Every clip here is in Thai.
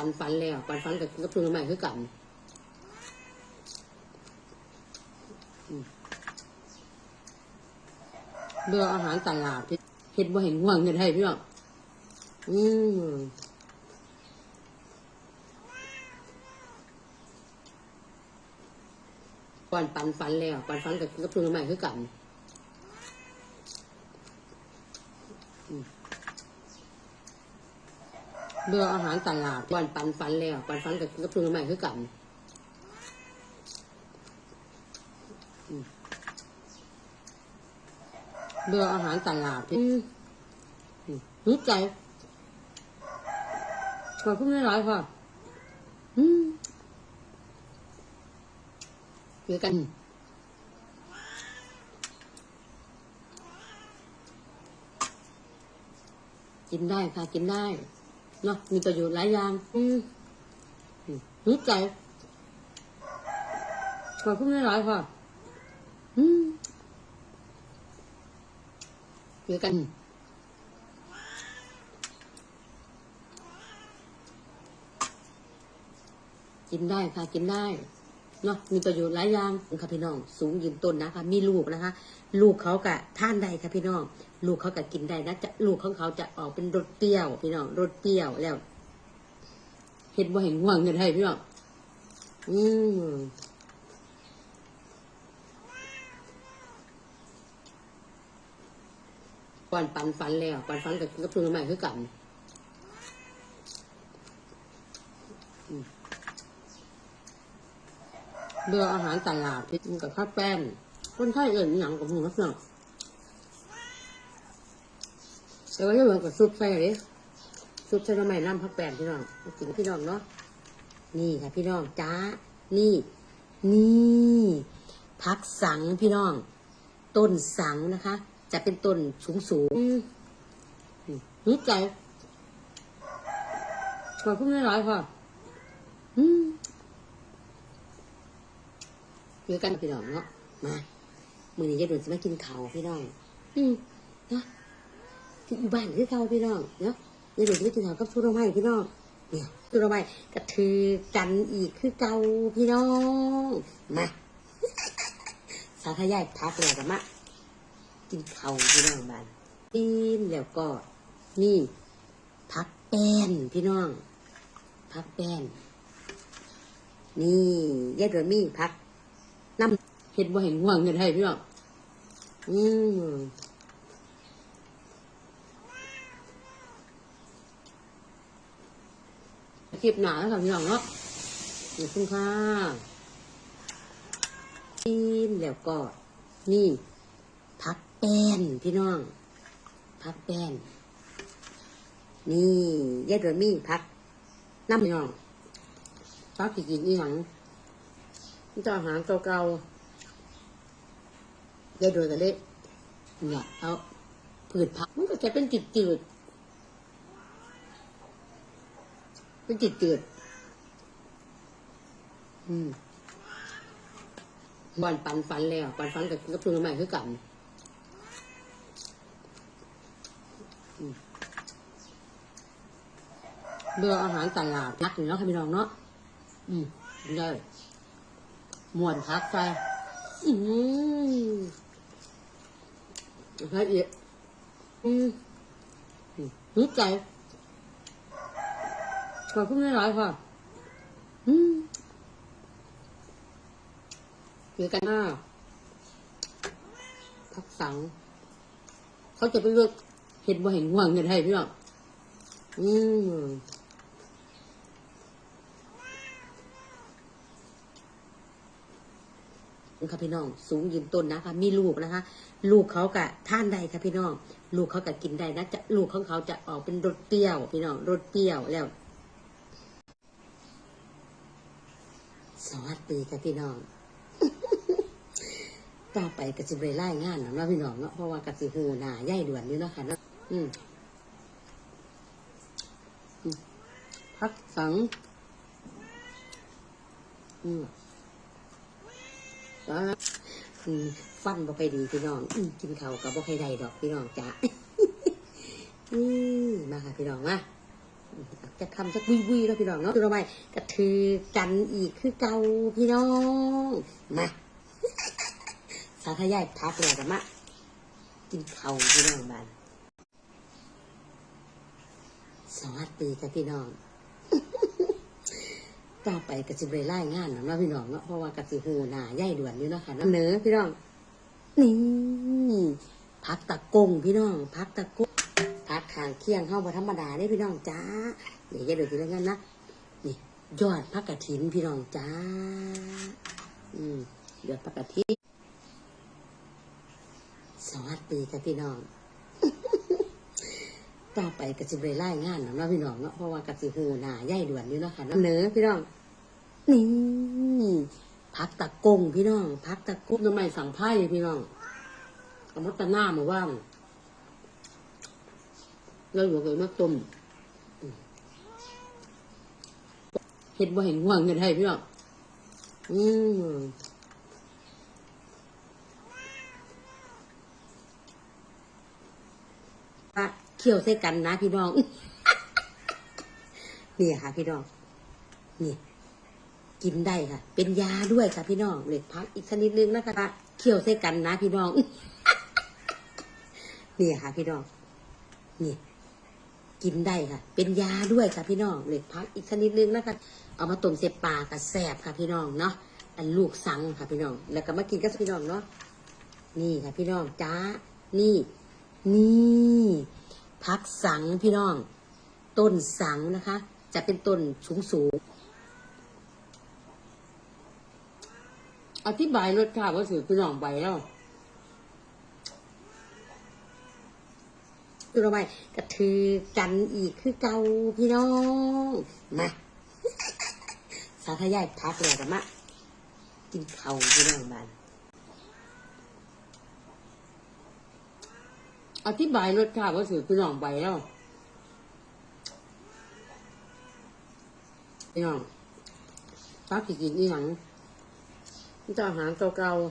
ปันฝันแล้ว ปันฝันกับกระพุ้งใหม่คือกันอืมเบื่ออาหารตลาดเห็ดบ่เห็นห่วงเงินให้พี่น้องอืมก่อนปันฝันแล้ว ปันฝันกับกระพุ้งใหม่คือกัน เบื่ออาหารตลาดวันปันฝันแล้ว ปันฝันกับกระพุ้งใหม่คือกันเบื่ออาหารตลาดรู้ใจขอบคุณไม่ร้ายค่ะอืมเจอกันกินได้ค่ะ กินได้ เนาะมีประโยชน์หลายอย่าง อืมอืมรู้ใจขอบคุณไม่ร้ายค่ะ อืมเจอกันกินได้ค่ะกินได้เนาะมีประโยชน์หลายอย่างค่ะพี่น้อง สูงยืนต้นนะคะ มีลูกนะคะ ลูกเขากะท่านได้ค่ะพี่น้อง ลูกเขากะกินได้นะจะลูกของเขาจะออกเป็นรสเปรี้ยวพี่น้องรสเปรี้ยวแล้วเห็นว่าเห็นห่วงเงินให้พี่น้องอืมก่อนปันฝันแล้วปันฝันกับกระพุ้งใหม่คือกันเบื่ออาหารตลาดพิษกับข้าวแป้งคนไทยเอิ่นหย่างกับหมูนักหนัก แต่ว่าเรื่องกับซุปใส่เลยซุปใส่ทำไมน้ำผักแป้งพี่น้องมากินพี่น้องเนาะนี่ค่ะพี่น้องจ้านี่ นี่พักสังพี่น้อง ต้นสังนะคะ จะเป็นต้นสูงสูงๆรู้ใจขอบคุณไม่ร้ายค่ะเจอกันพี่น้องเนาะมามือนี้ยายด่วนจะมากินเขาพี่น้อง อืมนะ อยู่บ้านคือเขาพี่น้องเนาะยายด่วนจะมากินเขาวกับสุรไม้พี่น้องเนี่ยสุรไม้กระถือกันอีกคือเก่าพี่น้องมาสาธยายพักแล้วกันมากินเขาวพี่น้องบ้านกินแล้วก็นี่พักแป้นพี่น้อง พักแป้นนี่ยายด่วนมีพักน้ำเห็ดว่าเห็นห่วงเงินให้พี่น้องอืม คลิปหนาแล้วค่ะพี่น้องเนาะขอบคุณค่ะกินแล้วก็ นี่ พักแป้นพี่น้อง พักแป้น นี่ยายเดอมี่พักน้ำพี่น้องพักกี่กินอีหยังมันจะอาหารเก่าๆได้โดยกันเลยเนี่ยเอาผืดผักมันก็จะเป็นจืดจืดๆ เป็นจืดจืดอืมบอนปันฝันแล้ว ปันฝันกับกระพุ้งใหม่คือกันเบื่ออาหารตลาดนักอยู่เนาะค่ะพี่น้องเนาะอืมได้มวนพักไปอืมละเอียดอืมอืมรู้ใจ ขอบคุณไม่ร้ายค่ะอืมเจอกันหน้าพักสัง เขาจะไปเลือกเห็นว่าเห็นห่วงเงินให้พี่น้องอืมค่ะพี่น้อง สูงยืนต้นนะคะ มีลูกนะคะ ลูกเขากะท่านใดค่ะพี่น้อง ลูกเขากะกินได้นะจะลูกของเขาจะออกเป็นรสเปรี้ยว พี่น้องรสเปรี้ยวแล้ว สวัสดีค่ะพี่น้องต่อไปกสิบเลยไล่งานนะเนะพี่น้องเนาะเพราะว่ากสิหูหนาย่ายด่วนนี่เนาะค่ะเนาะอืมพักสัง อืมว่าอืมฟันบ่ค่อยดีพี่น้องอืมกินเข้ากับบ่ค่อยได้ดอกพี่น้องจ้ะอืมมาค่ะพี่น้องมา จะคำสักวิวิแล้วพี่น้องเนาะคือเราไปกระถือกันอีกคือเก่าพี่น้องมาสาธยายพักเลยกันมากินเข้าพี่น้องบ้านสวัสดีค่ะพี่น้องต่อไปกสิบเลยไล่งานนะเนาะพี่น้องเนาะเพราะว่ากสิบหูหนาใหญ่ด่วนอยู่เนาะค่ะเนื้อพี่น้องนี่พักตะกงพี่น้องพักตะกง ขางเคียงเข้าบ่ธรรมดาได้พี่น้องจ้าเดี๋ยวจะดูทีละงั้นนะนี่ยอดพักกระถินพี่น้องจ้า อืมยอดพักกระถินสวัสดีค่ะพี่น้องต่อไปกสิบเลยไล่งานนะเนาะพี่น้องเนาะเพราะว่ากสิหูหนาใหญ่ด่วนอยู่เนาะค่ะเนื้อพี่น้องนี่พักตะกงพี่น้องพักตะกุ้งทำไมสั่งไพ่พี่น้องกระมดตะหน้ามาว่าง แล้วอยู่กับมะต้มเห็ดบ่เห็นห่วงเงินให้พี่น้องอืมะเคี่ยวใส่กันนะพี่น้อง นี่ค่ะ พี่น้อง นี่ กินได้ค่ะ เป็นยาด้วยค่ะพี่น้องเหล็กพักอีกชนิดนึงนะคะเคี่ยวใส่กันนะพี่น้อง นี่ค่ะ พี่น้อง นี่ กินได้ค่ะ เป็นยาด้วยค่ะพี่น้องเหล็กพักอีกชนิดนึงนะคะเอามาต้มเสพปลากับแสบค่ะพี่น้องเนาะอันลูกสังค่ะพี่น้อง แล้วก็มากินกับพี่น้องเนาะนี่ค่ะพี่น้องจ้านี่ นี่พักสังพี่น้อง ต้นสังนะคะ จะเป็นต้นสูงสูงอธิบายรสชาติว่าสือพี่น้องใบแล้ว คือเราไปกระถือกันอีกคือเก่าพี่น้องมาสาธยายพักเลยกันมากินข้าพี่น้องบ้านอธิบายรสชาติว่าสือพี่น้องใบแล้วพี่น้องพักสิกินอีหยังจะอาหารเก่าๆ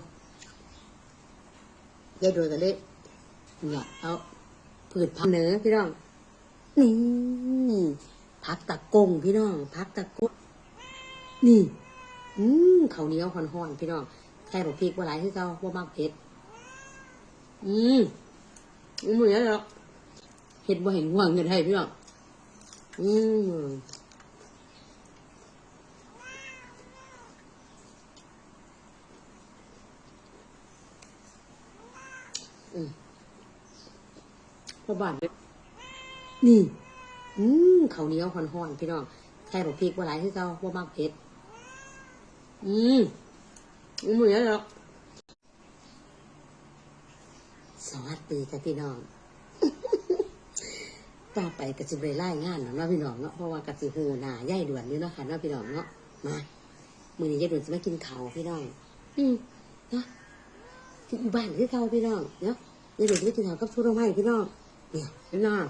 ยายโดยกันเลยเนี่ยเอา ผืดพักเนื้อพี่น้อง นี่พักตะกงพี่น้องพักตะกงนี่อืมเขาเหนียวห่อนๆพี่น้องแค่บอกพริกว่าหลายคือเก่าว่ามากเผ็ดอืมอืมเหมือนแล้วเห็ดบ่เห็นห่วงเงินให้พี่น้องอืม พ่อบ้านเลยนี่อืมเขาเหนียวห่อนๆพี่น้องแค่บอกพริกว่าหลายคือเก่าว่ามากเผ็ดอืมอืมเหมือนแล้วสวัสดีค่ะพี่น้องต่อไปกสิบเลยไล่งานนะเนาะพี่น้องเนาะเพราะว่ากสิหูหนาใหญ่ด่วนอยู่เนาะค่ะเนาะพี่น้องเนาะมามือนี้ยายด่วนจะมากินเขาพี่น้อง อืมเนาะบ้านคือเก่าพี่น้องเนาะยายด่วนจะมากินเขากับชูโรงไม้พี่น้อง นี่ยพี่น้อง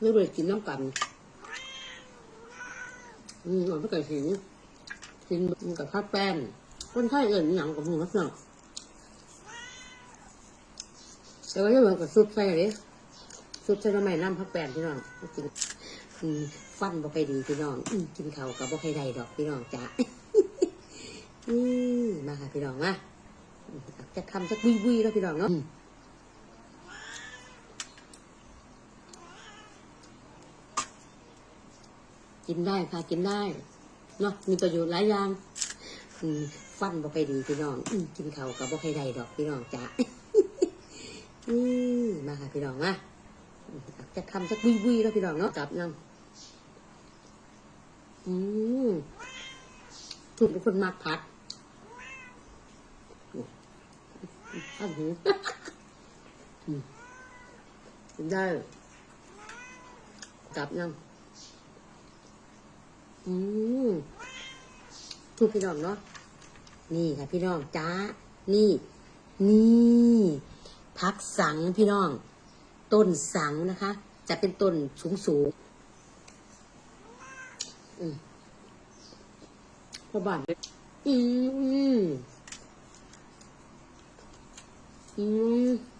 ไม่เบิดกินน้ำกัน อืมมันไม่เคยหิวกินกับข้าวแป้งคนไทยเอิญหนังกับหมูนักหนังแต่ว่าจะเหมือนกับซุปใส่เลยซุปใส่ทำไมน้ำพักแป้งพี่น้องกินฟันบ่ค่อยดีพี่น้องกินเขากับบ่ค่อยได้ดอกพี่น้องจ้ะอืมมาค่ะพี่น้องมา จะคำสักวิวิแล้วพี่น้องเนาะอืมกินได้ค่ะกินได้เนาะมีประโยชน์หลายอย่างอืมฟันบ่ค่อยดีพี่น้องอืมกินข้าวกับบ่ค่อยได้ดอกพี่น้องจ้ะอืมมาค่ะพี่น้องมาจะคำสักวิวิแล้วพี่น้องเนาะจับยังอืมถูกเป็นคนมากพั กอันหูได้จับยังอืมทุกพี่น้องเนาะนี่ค่ะพี่น้องจ้า นี่ นี่พักสังพี่น้อง ต้นสังนะคะ จะเป็นต้นสูงสูงอืมพ่อบ้านเลยอืม อืม